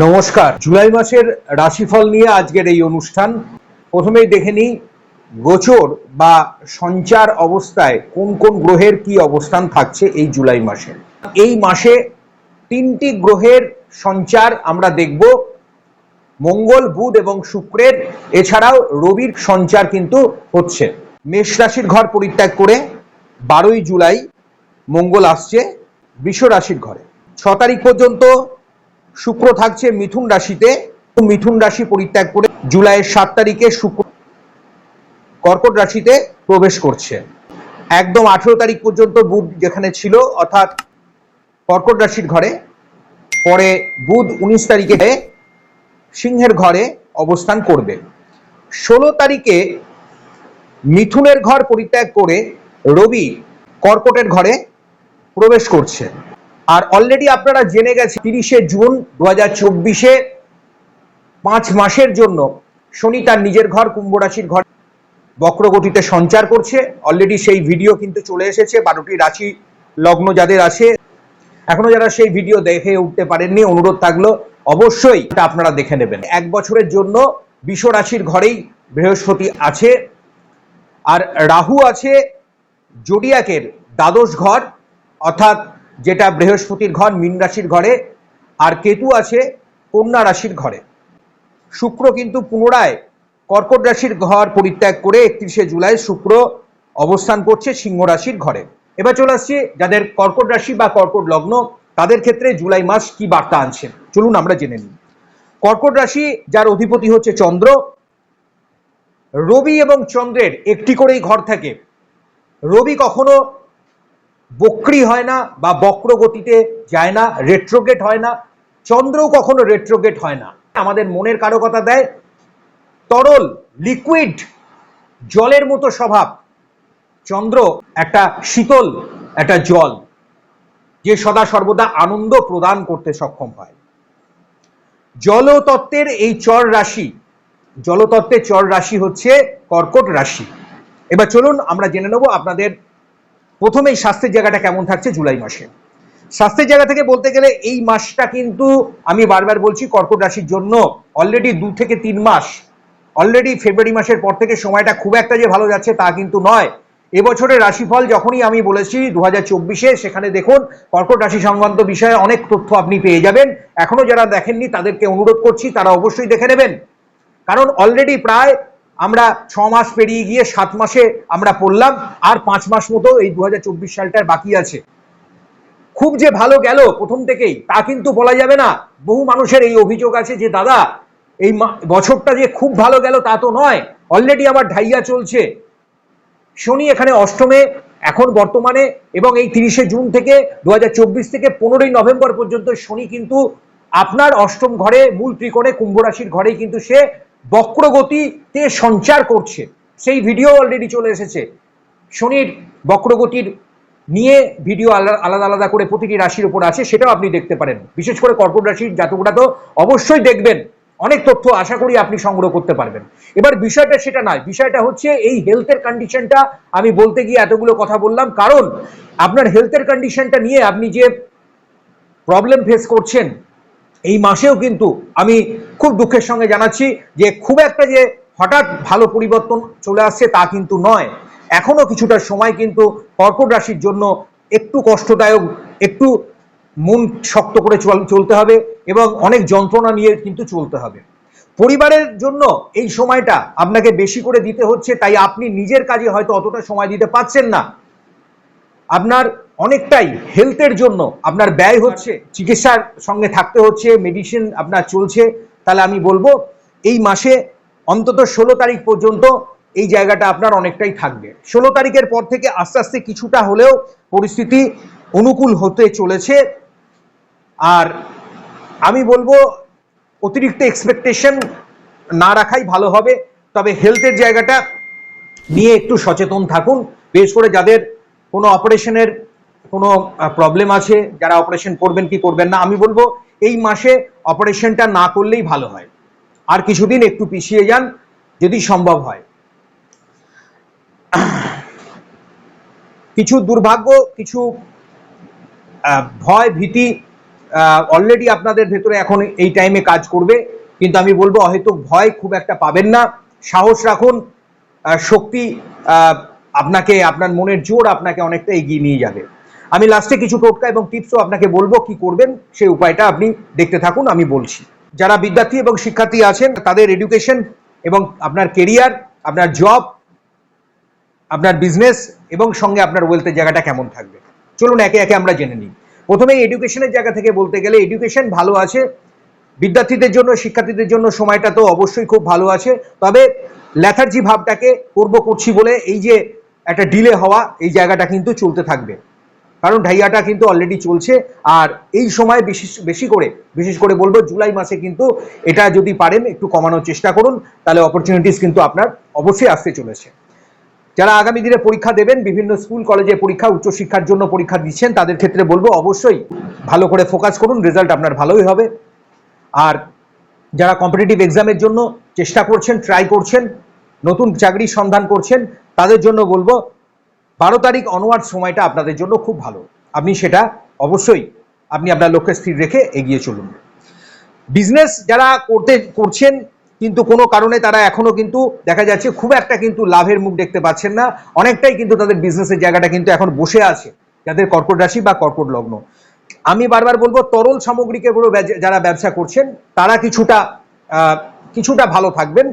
নমস্কার। জুলাই মাসের রাশিফল নিয়ে আজকের এই অনুষ্ঠান। প্রথমেই দেখে নিই, গোচর বা সঞ্চার অবস্থায় কোন কোন গ্রহের কি অবস্থান থাকছে এই জুলাই মাসে। এই মাসে তিনটি গ্রহের সঞ্চার আমরা দেখব। মঙ্গল, বুধ এবং শুক্রের। এছাড়াও রবির সঞ্চার কিন্তু হচ্ছে। মেষ রাশির ঘর পরিত্যাগ করে বারোই জুলাই মঙ্গল আসছে বৃষ রাশির ঘরে। ছ তারিখ পর্যন্ত শুক্র থাকছে মিথুন রাশিতে। মিথুন রাশি পরিত্যাগ করে জুলাইয়ের সাত তারিখে শুক্র কর্কট রাশিতে প্রবেশ করছে। একদম আঠেরো তারিখ পর্যন্ত বুধ যেখানে ছিল, অর্থাৎ কর্কট রাশির ঘরে। পরে বুধ উনিশ তারিখে সিংহের ঘরে অবস্থান করবে। ষোলো তারিখে মিথুনের ঘর পরিত্যাগ করে রবি কর্কটের ঘরে প্রবেশ করছে। আর অলরেডি আপনারা জেনে গেছে তিরিশে জুন দু হাজার চব্বিশে পাঁচ মাসের জন্য শনি তার নিজের ঘর, কুম্ভ রাশির ঘর বক্রগতিতে সঞ্চার করছে। অলরেডি সেই ভিডিও কিন্তু চলে এসেছে, বারোটি রাশি লগ্ন যাদের আছে। এখনও যারা সেই ভিডিও দেখে উঠতে পারেননি, অনুরোধ থাকল অবশ্যই এটা আপনারা দেখে নেবেন। এক বছরের জন্য বিষ রাশির ঘরেই বৃহস্পতি আছে, আর রাহু আছে জোডিয়াকের দ্বাদশ ঘর, অর্থাৎ যেটা বৃহস্পতির ঘর, মীন রাশির ঘরে, আর কেতু আছে কন্যা রাশির ঘরে। শুক্র কিন্তু পুনরায় কর্কট রাশির ঘর পরিত্যাগ করে একত্রিশে জুলাই শুক্র অবস্থান করছে সিংহ রাশির ঘরে। এবার চলে আসছে যাদের কর্কট রাশি বা কর্কট লগ্ন, তাদের ক্ষেত্রে জুলাই মাস কি বার্তা আনছে? চলুন আমরা জেনে নিই। কর্কট রাশি যার অধিপতি হচ্ছে চন্দ্র, রবি এবং চন্দ্রের একটি করেই ঘর থাকে। রবি কখনো বক্রি হয় না বা বক্র গতিতে যায় না রেট্রোগেট হয় না, চন্দ্রও কখনো রেট্রোগেট হয় না। আমাদের মনের কারকতা দেয় তরল লিকুইড জলের মতো স্বভাব। চন্দ্র একটা শীতল, একটা জল, যে সদা সর্বদা আনন্দ প্রদান করতে সক্ষম হয়। জলতত্ত্বের এই চর রাশি, জলতত্ত্বের চর রাশি হচ্ছে কর্কট রাশি। এবার চলুন আমরা জেনে নেব আপনাদের প্রথমেই স্বাস্থ্যের জায়গাটা কেমন থাকছে জুলাই মাসে। স্বাস্থ্যের জায়গা থেকে বলতে গেলে এই মাসটা কিন্তু আমি বারবার বলছি কর্কট রাশির জন্য অলরেডি দু থেকে তিন মাস অলরেডি ফেব্রুয়ারি মাসের পর থেকে সময়টা খুব একটা যে ভালো যাচ্ছে তা কিন্তু নয়। এবছরের রাশিফল যখনই আমি বলেছি দু হাজার চব্বিশে, সেখানে দেখুন কর্কট রাশি সংক্রান্ত বিষয়ে অনেক তথ্য আপনি পেয়ে যাবেন। এখনও যারা দেখেননি তাদেরকে অনুরোধ করছি, তারা অবশ্যই দেখে নেবেন। কারণ অলরেডি প্রায় আমরা ছ মাস পেরিয়ে গিয়ে সাত মাসে আমরা পড়লাম, আর পাঁচ মাস মতো এই দু সালটার বাকি আছে। খুব যে ভালো গেল প্রথম থেকেই, তা কিন্তু বলা যাবে না। বহু মানুষের এই অভিযোগ আছে যে, দাদা, এই বছরটা যে খুব ভালো গেল তা তো নয়। অলরেডি আমার ঢাইয়া চলছে। শনি এখানে অষ্টমে, এখন বর্তমানে, এবং এই তিরিশে জুন থেকে দু হাজার চব্বিশ থেকে পনেরোই নভেম্বর পর্যন্ত শনি কিন্তু আপনার অষ্টম ঘরে, মূল ত্রিকোণে কুম্ভ রাশির ঘরেই কিন্তু সে বক্রগতিতে সঞ্চার করছে। সেই ভিডিও অলরেডি চলে এসেছে। শনির বক্রগতির নিয়ে ভিডিও আলাদা আলাদা করে প্রতিটি রাশির উপর আছে, সেটাও আপনি দেখতে পারেন। বিশেষ করে কর্কট রাশির জাতকরা তো অবশ্যই দেখবেন। অনেক তথ্য আশা করি আপনি সংগ্রহ করতে পারবেন। এবার বিষয়টা সেটা নয়, বিষয়টা হচ্ছে এই হেলথের কন্ডিশনটা আমি বলতে গিয়ে এতগুলো কথা বললাম। কারণ আপনার হেলথের কন্ডিশনটা নিয়ে আপনি যে প্রবলেম ফেস করছেন, এই মাসেও কিন্তু আমি খুব দুঃখের সঙ্গে জানাচ্ছি যে খুব একটা যে হঠাৎ ভালো পরিবর্তন চলে আসছে তা কিন্তু নয়। এখনও কিছুটা সময় কিন্তু কর্কট রাশির জন্য একটু কষ্টদায়ক, একটু মন শক্ত করে চলতে হবে এবং অনেক যন্ত্রণা নিয়ে কিন্তু চলতে হবে। পরিবারের জন্য এই সময়টা আপনাকে বেশি করে দিতে হচ্ছে, তাই আপনি নিজের কাজে হয়তো অতটা সময় দিতে পারছেন না। আপনার অনেকটাই হেলথের জন্য আপনার ব্যয় হচ্ছে, চিকিৎসার সঙ্গে থাকতে হচ্ছে মেডিসিন আপনার চলছে তাহলে আমি বলব, এই মাসে অন্তত ষোলো তারিখ পর্যন্ত এই জায়গাটা আপনার অনেকটাই থাকবে। ষোলো তারিখের পর থেকে আস্তে আস্তে কিছুটা হলেও পরিস্থিতি অনুকূল হতে চলেছে। আর আমি বলব, অতিরিক্ত এক্সপেকটেশন না রাখাই ভালো হবে, তবে হেলথের জায়গাটা নিয়ে একটু সচেতন থাকুন। বিশেষ করে যাদের কোনো অপারেশনের কোনো প্রবলেম আছে, যারা অপারেশন করবেন কি করবেন না, আমি বলব এই মাসে অপারেশনটা না করলেই ভালো হয়। আর কিছুদিন একটু পিছিয়ে যান যদি সম্ভব হয়। কিছু দুর্ভাগ্য, কিছু ভয়, ভীতি অলরেডি আপনাদের ভেতরে এখন এই টাইমে কাজ করবে। কিন্তু আমি বলব, হয়তো ভয় খুব একটা পাবেন না। সাহস রাখুন। শক্তি আপনাকে, আপনার মনের জোর আপনাকে অনেকটা এগিয়ে নিয়ে যাবে। আমি লাস্টে কিছু টোটকা এবং টিপসও আপনাকে বলব কি করবেন, সেই উপায়টা আপনি দেখতে থাকুন, আমি বলছি। যারা বিদ্যার্থী এবং শিক্ষার্থী আছেন, তাদের এডুকেশন এবং আপনার কেরিয়ার আপনার জব আপনার বিজনেস এবং সঙ্গে আপনার ওয়েলথের জায়গাটা কেমন থাকবে। চলুন একে একে আমরা জেনে নিই। প্রথমে এডুকেশনের জায়গা থেকে বলতে গেলে এডুকেশন ভালো আছে, বিদ্যার্থীদের জন্য, শিক্ষার্থীদের জন্য সময়টা তো অবশ্যই খুব ভালো আছে, তবে ল্যাথার্জি ভাবটাকে করব করছি বলে এই যে একটা ডিলে হওয়া, এই জায়গাটা কিন্তু চলতে থাকবে। কারণ ঢাইয়াটা কিন্তু অলরেডি চলছে। আর এই সময় বিশেষ বেশি করে, বিশেষ করে বলব জুলাই মাসে কিন্তু এটা যদি পারেন একটু কমানোর চেষ্টা করুন, তাহলে অপরচুনিটিস কিন্তু আপনার অবশ্যই আসতে চলেছে। যারা আগামী দিনে পরীক্ষা দেবেন, বিভিন্ন স্কুল, কলেজে পরীক্ষা, উচ্চশিক্ষার জন্য পরীক্ষা দিচ্ছেন, তাদের ক্ষেত্রে বলব অবশ্যই ভালো করে ফোকাস করুন রেজাল্ট আপনার ভালোই হবে। আর যারা কম্পিটিটিভ এক্সামের জন্য চেষ্টা করছেন ট্রাই করছেন, নতুন চাকরির সন্ধান করছেন, তাদের জন্য বলব বারো তারিখ অনওয়ার্ড সময়টা আপনাদের জন্য খুব ভালো। আপনি সেটা অবশ্যই আপনি আপনার লক্ষ্যে স্থির রেখে এগিয়ে চলুন। বিজনেস যারা করতে, করছেন কিন্তু কোনো কারণে তারা এখনও কিন্তু দেখা যাচ্ছে খুব একটা কিন্তু লাভের মুখ দেখতে পাচ্ছেন না। অনেকটাই কিন্তু তাদের বিজনেসের জায়গাটা কিন্তু এখন বসে আছে, যাদের কর্কট রাশি বা কর্কট লগ্ন। আমি বারবার বলব, তরল সামগ্রীকে যারা ব্যবসা করছেন, তারা কিছুটা কিছুটা ভালো থাকবেন।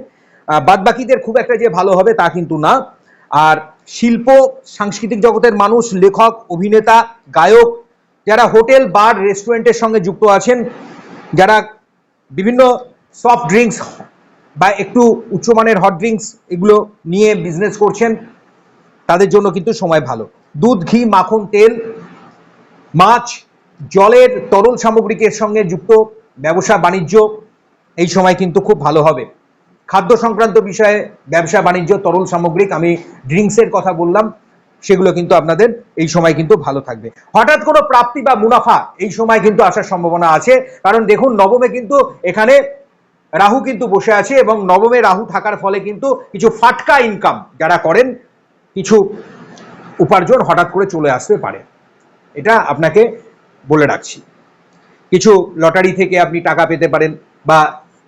বাদ বাকিদের খুব একটা যে ভালো হবে তা কিন্তু না। আর শিল্প, সাংস্কৃতিক জগতের মানুষ, লেখক, অভিনেতা, গায়ক যারা হোটেল, বার, রেস্টুরেন্টের সঙ্গে যুক্ত আছেন, যারা বিভিন্ন সফট ড্রিঙ্কস বা একটু উচ্চমানের হট ড্রিঙ্কস এগুলো নিয়ে বিজনেস করছেন, তাদের জন্য কিন্তু সময় ভালো। দুধ, ঘি, মাখন, তেল, মাছ, জলের তরল সামগ্রিকের সঙ্গে যুক্ত ব্যবসা, বাণিজ্য, এই সময় কিন্তু খুব ভালো হবে। খাদ্য সংক্রান্ত বিষয়ে ব্যবসা, বাণিজ্য, তরল সামগ্রিক আমি ড্রিঙ্কসের কথা বললাম, সেগুলো কিন্তু আপনাদের এই সময় কিন্তু ভালো থাকবে। হঠাৎ কোনো প্রাপ্তি বা মুনাফা এই সময় কিন্তু আসার সম্ভাবনা আছে, কারণ দেখুন নবমে কিন্তু এখানে রাহু কিন্তু বসে আছে এবং নবমে রাহু থাকার ফলে কিন্তু কিছু ফাটকা ইনকাম যারা করেন, কিছু উপার্জন হঠাৎ করে চলে আসতে পারে। এটা আপনাকে বলে রাখছি। কিছু লটারি থেকে আপনি টাকা পেতে পারেন বা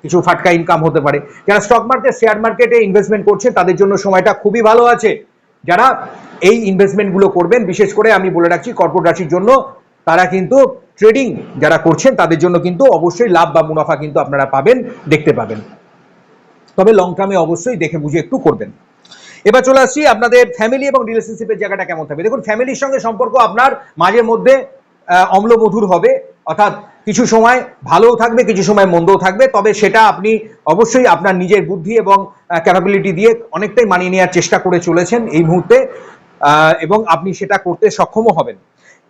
কিছু ফাটকা ইনকাম হতে পারে। যারা স্টক মার্কেট শেয়ার মার্কেটে ইনভেস্টমেন্ট করছে তাদের জন্য সময়টা খুবই ভালো আছে। যারা এই ইনভেস্টমেন্টগুলো করবেন, বিশেষ করে আমি বলে রাখছি কর্পোরেট রাশির জন্য, তারা কিন্তু ট্রেডিং যারা করছেন, তাদের জন্য কিন্তু অবশ্যই লাভ বা মুনাফা কিন্তু আপনারা পাবেন, দেখতে পাবেন। তবে লং টার্মে অবশ্যই দেখে বুঝে একটু করবেন। এবার চলে আসছি আপনাদের ফ্যামিলি এবং রিলেশনশিপের জায়গাটা কেমন থাকবে। দেখুন ফ্যামিলির সঙ্গে সম্পর্ক আপনার মাঝে মধ্যে অম্লমধুর হবে, অর্থাৎ কিছু সময় ভালোও থাকবে, কিছু সময় মন্দও থাকবে, তবে সেটা আপনি অবশ্যই আপনার নিজের বুদ্ধি এবং ক্যাপাবিলিটি দিয়ে অনেকটাই মানিয়ে নেওয়ার চেষ্টা করে চলেছেন এই মুহূর্তে এবং আপনি সেটা করতে সক্ষমও হবেন।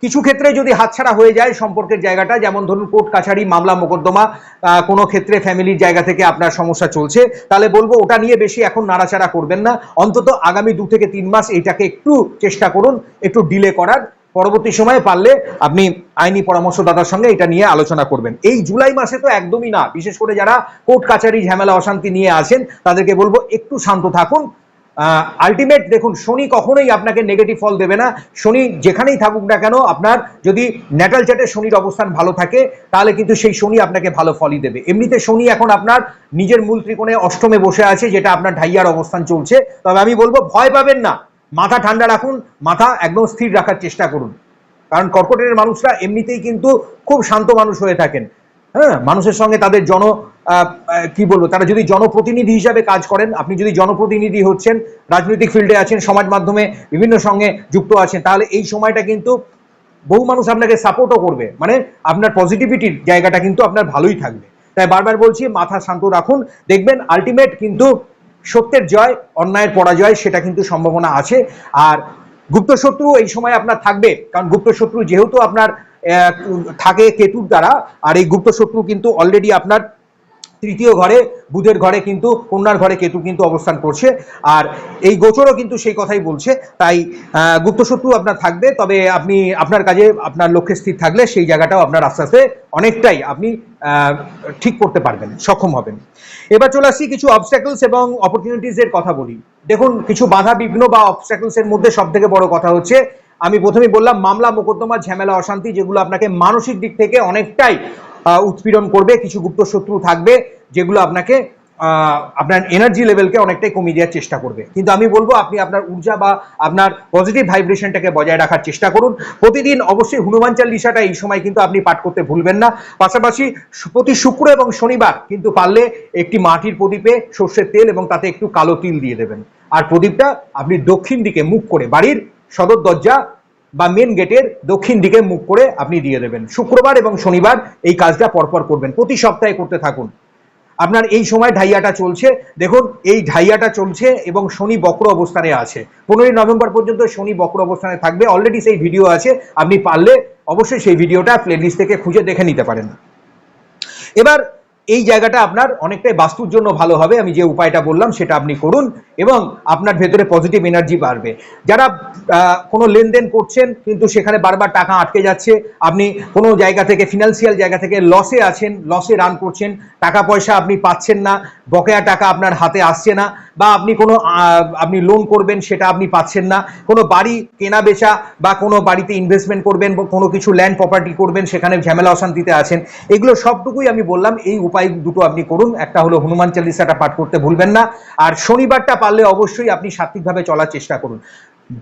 কিছু ক্ষেত্রে যদি হাতছাড়া হয়ে যায় সম্পর্কের জায়গাটা, যেমন ধরুন কোর্ট, কাছারি, মামলা, মোকদ্দমা কোনো ক্ষেত্রে ফ্যামিলির জায়গা থেকে আপনার সমস্যা চলছে, তাহলে বলব ওটা নিয়ে বেশি এখন নাড়াচাড়া করবেন না। অন্তত আগামী দু থেকে তিন মাস এটাকে একটু চেষ্টা করুন, একটু ডিলে করার পরবর্তী সময়ে পারলে আপনি আইনি পরামর্শদাতার সঙ্গে এটা নিয়ে আলোচনা করবেন। এই জুলাই মাসে তো একদমই না। বিশেষ করে যারা কোর্ট কাছারি ঝামেলা অশান্তি নিয়ে আছেন, তাদেরকে বলব একটু শান্ত থাকুন। আলটিমেট দেখুন, শনি কখনোই আপনাকে নেগেটিভ ফল দেবে না। শনি যেখানেই থাকুক না কেন, আপনার যদি ন্যাটাল চ্যাটে শনির অবস্থান ভালো থাকে, তাহলে কিন্তু সেই শনি আপনাকে ভালো ফলই দেবে। এমনিতে শনি এখন আপনার নিজের মূল ত্রিকোণে অষ্টমে বসে আছে, যেটা আপনার ঢাইয়ার অবস্থান চলছে। তবে আমি বলব, ভয় পাবেন না। মাথা ঠান্ডা রাখুন, মাথা একদম স্থির রাখার চেষ্টা করুন। কারণ কর্কটের মানুষরা এমনিতেই কিন্তু খুব শান্ত মানুষ হয়ে থাকেন। হ্যাঁ মানুষের সঙ্গে তাদের জন কি বলব, তারা যদি জনপ্রতিনিধি হিসাবে কাজ করেন, আপনি যদি জনপ্রতিনিধি হচ্ছেন, রাজনৈতিক ফিল্ডে আছেন, সমাজ মাধ্যমে বিভিন্ন সঙ্গে যুক্ত আছেন, তাহলে এই সময়টা কিন্তু বহু মানুষ আপনাকে সাপোর্টও করবে। মানে আপনার পজিটিভিটির জায়গাটা কিন্তু আপনার ভালোই থাকবে। তাই বারবার বলছি, মাথা শান্ত রাখুন। দেখবেন আলটিমেট কিন্তু সত্যের জয়, অন্যায়ের পরাজয়, সেটা কিন্তু সম্ভাবনা আছে। আর গুপ্ত শত্রু এই সময় আপনার থাকবে, কারণ গুপ্ত শত্রু যেহেতু আপনার থাকে কেতুর দ্বারা, আর এই গুপ্ত শত্রু কিন্তু অলরেডি আপনার তৃতীয় ঘরে, বুধের ঘরে কিন্তু, কন্যার ঘরে কেতু কিন্তু অবস্থান করছে। আর এই গোচরও কিন্তু সেই কথাই বলছে। তাই গুপ্তশত্রু আপনার থাকবে, তবে আপনি, আপনার কাজে আপনার লক্ষ্যে স্থির থাকলে সেই জায়গাটাও আপনার আস্তে আস্তে অনেকটাই আপনি ঠিক করতে পারবেন, সক্ষম হবেন। এবার চলে আসছি কিছু অবস্ট্যাকলস এবং অপরচুনিটিস এর কথা বলি। দেখুন, কিছু বাধা বিঘ্ন বা অবস্ট্যাকলস এর মধ্যে সব থেকে বড় কথা হচ্ছে, আমি প্রথমেই বললাম, মামলা, মোকদ্দমা, ঝামেলা, অশান্তি, যেগুলো আপনাকে মানসিক দিক থেকে অনেকটাই উৎপীড়ন করবে, কিছু গুপ্ত শত্রু থাকবে, যেগুলো আপনাকে আপনার এনার্জি লেভেলকে অনেকটাই কমিয়ে দেওয়ার চেষ্টা করবে। কিন্তু আমি বলব, আপনি আপনার ঊর্জা বা আপনার পজিটিভ ভাইব্রেশনটাকে বজায় রাখার চেষ্টা করুন। প্রতিদিন অবশ্যই হনুমান চালিশাটা এই সময় কিন্তু আপনি পাঠ করতে ভুলবেন না। পাশাপাশি প্রতি শুক্র এবং শনিবার কিন্তু পারলে একটি মাটির প্রদীপে সর্ষের তেল এবং তাতে একটু কালো তিল দিয়ে দেবেন। আর প্রদীপটা আপনি দক্ষিণ দিকে মুখ করে বাড়ির সদর দরজা বা মেন গেটের দক্ষিণ দিকে মুখ করে আপনি দিয়ে দেবেন। শুক্রবার এবং শনিবার এই কাজটা পরপর করবেন। প্রতি সপ্তাহে করতে থাকুন। আপনার এই সময় ঢাইয়াটা চলছে। দেখুন, এই ঢাইয়াটা চলছে এবং শনি বক্র অবস্থানে আছে। পনেরোই নভেম্বর পর্যন্ত শনি বক্র অবস্থানে থাকবে। অলরেডি সেই ভিডিও আছে। আপনি পারলে অবশ্যই সেই ভিডিওটা প্লেলিস্ট থেকে খুঁজে দেখে নিতে পারেন। এবার এই জায়গাটা আপনার অনেকটাই বাস্তুর জন্য ভালো হবে, আমি যে উপায়টা বললাম সেটা আপনি করুন এবং আপনার ভেতরে পজিটিভ এনার্জি বাড়বে। যারা কোনো লেনদেন করছেন কিন্তু সেখানে বারবার টাকা আটকে যাচ্ছে, আপনি কোনো জায়গা থেকে ফিনান্সিয়াল জায়গা থেকে লসে আছেন লসে রান করছেন টাকা পয়সা আপনি পাচ্ছেন না, বকেয়া টাকা আপনার হাতে আসছে না, বা আপনি কোনো আপনি লোন করবেন সেটা আপনি পাচ্ছেন না, কোনো বাড়ি কেনা বেচা বা কোনো বাড়িতে ইনভেস্টমেন্ট করবেন কোনো কিছু ল্যান্ড প্রপার্টি করবেন, সেখানে ঝামেলা অশান্তিতে আছেন, এগুলো সবটুকুই আমি বললাম, এই উপায় দুটো আপনি করুন। একটা হলো হনুমান চালিসাটা পাঠ করতে ভুলবেন না। আর শনিবারটা পারলে অবশ্যই আপনি সাত্বিকভাবে চলার চেষ্টা করুন।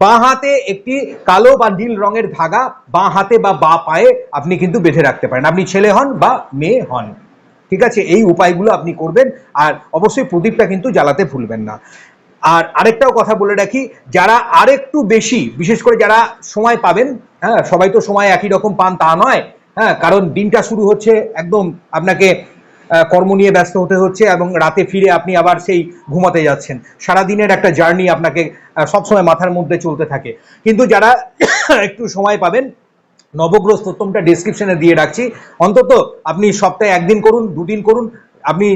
বাঁ হাতে একটি কালো বা নীল রঙের ধাগা বাঁ হাতে বা বাঁ পায়ে আপনি কিন্তু বেঁধে রাখতে পারেন। আপনি ছেলে হন বা মেয়ে হন। ঠিক আছে? এই উপায়গুলো আপনি করবেন। আর অবশ্যই প্রদীপটা কিন্তু জ্বালাতে ভুলবেন না। আর আরেকটাও কথা বলে রাখি, যারা আরেকটু বেশি, বিশেষ করে যারা সময় পাবেন হ্যাঁ সবাই তো সময় একই রকম পান তা নয় হ্যাঁ কারণ দিনটা শুরু হচ্ছে একদম আপনাকে কর্ম নিয়ে ব্যস্ত হতে হচ্ছে এবং রাতে ফিরে আপনি আবার সেই ঘুমাতে যাচ্ছেন। সারাদিনের একটা জার্নি আপনাকে সবসময় মাথার মধ্যে চলতে থাকে। কিন্তু যারা একটু সময় পাবেন, নবগ্রহ স্তোত্তমটা ডিসক্রিপশনে দিয়ে রাখছি। অন্তত আপনি সপ্তাহে একদিন করুন, দুদিন করুন আপনি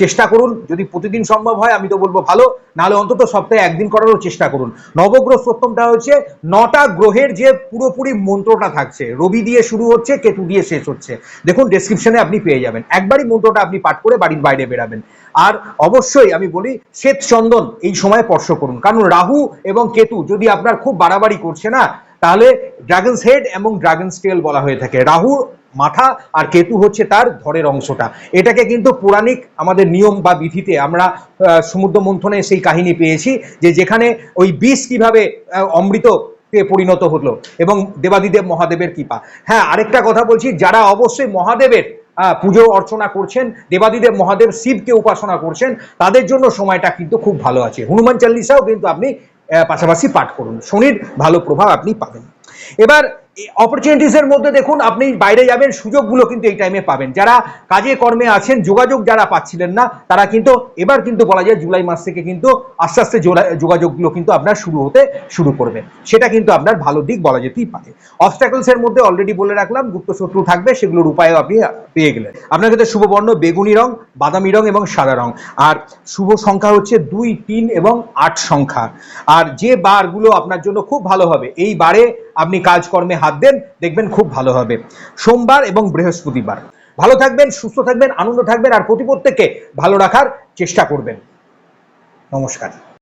চেষ্টা করুন, যদি প্রতিদিন সম্ভব হয়, আমি তো বলব ভালো, নাহলে অন্তত সপ্তাহে একদিন করারও চেষ্টা করুন। নবগ্রহ স্তোত্রমটা হচ্ছে নটা গ্রহের যে পুরোপুরি মন্ত্রটা থাকছে, রবি দিয়ে শুরু হচ্ছে, কেতু দিয়ে শেষ হচ্ছে। দেখুন ডেসক্রিপশনে আপনি পেয়ে যাবেন। একবারই মন্ত্রটা আপনি পাঠ করে বাড়ির বাইরে বেরাবেন। আর অবশ্যই আমি বলি শ্বেত চন্দন এই সময় স্পর্শ করুন। কারণ রাহু এবং কেতু যদি আপনার খুব বাড়াবাড়ি করছে না, তাহলে ড্রাগনস হেড এবং ড্রাগনস টেল বলা হয়ে থাকে। রাহু মাথা আর কেতু হচ্ছে তার ধরের অংশটা। এটাকে কিন্তু পৌরাণিক আমাদের নিয়ম বা বিধিতে আমরা সমুদ্র মন্থনে সেই কাহিনী পেয়েছি যে যেখানে ওই বিষ কীভাবে অমৃত পরিণত হলো এবং দেবাদিদেব মহাদেবের কৃপা। হ্যাঁ আরেকটা কথা বলছি, যারা অবশ্যই মহাদেবের পুজো অর্চনা করছেন, দেবাদিদেব মহাদেব শিবকে উপাসনা করছেন, তাদের জন্য সময়টা কিন্তু খুব ভালো আছে। হনুমান চাল্লিশাও কিন্তু আপনি পাশাপাশি পাঠ করুন। শনির ভালো প্রভাব আপনি পাবেন। এবার অপরচুনিটিস এর মধ্যে দেখুন, আপনি বাইরে যাবেন, সুযোগগুলো কিন্তু এই টাইমে পাবেন। যারা কাজে কর্মে আছেন, যোগাযোগ যারা পাচ্ছিলেন না, তারা কিন্তু, এবার কিন্তু বলা যায় জুলাই মাস থেকে কিন্তু আস্তে আস্তে যোগাযোগগুলো কিন্তু আপনার শুরু হতে শুরু করবে। সেটা কিন্তু আপনার ভালো দিক বলা যেতেই পারে। অবস্টাকলস এর মধ্যে অলরেডি বলে রাখলাম গুপ্ত শত্রু থাকবে, সেগুলোর উপায়ও আপনি পেয়ে গেলেন। আপনার ক্ষেত্রে শুভ বর্ণ, বেগুনি রং, বাদামি রং এবং সাদা রং। আর শুভ সংখ্যা হচ্ছে দুই, তিন এবং আট সংখ্যা। আর যে বারগুলো আপনার জন্য খুব ভালো হবে, এই বারে আপনি কাজকর্মে হাত দেন, দেখবেন খুব ভালো হবে। সোমবার এবং বৃহস্পতিবার। ভালো থাকবেন, সুস্থ থাকবেন, আনন্দ থাকবেন, আর প্রতি প্রত্যেককে ভালো রাখার চেষ্টা করবেন। নমস্কার।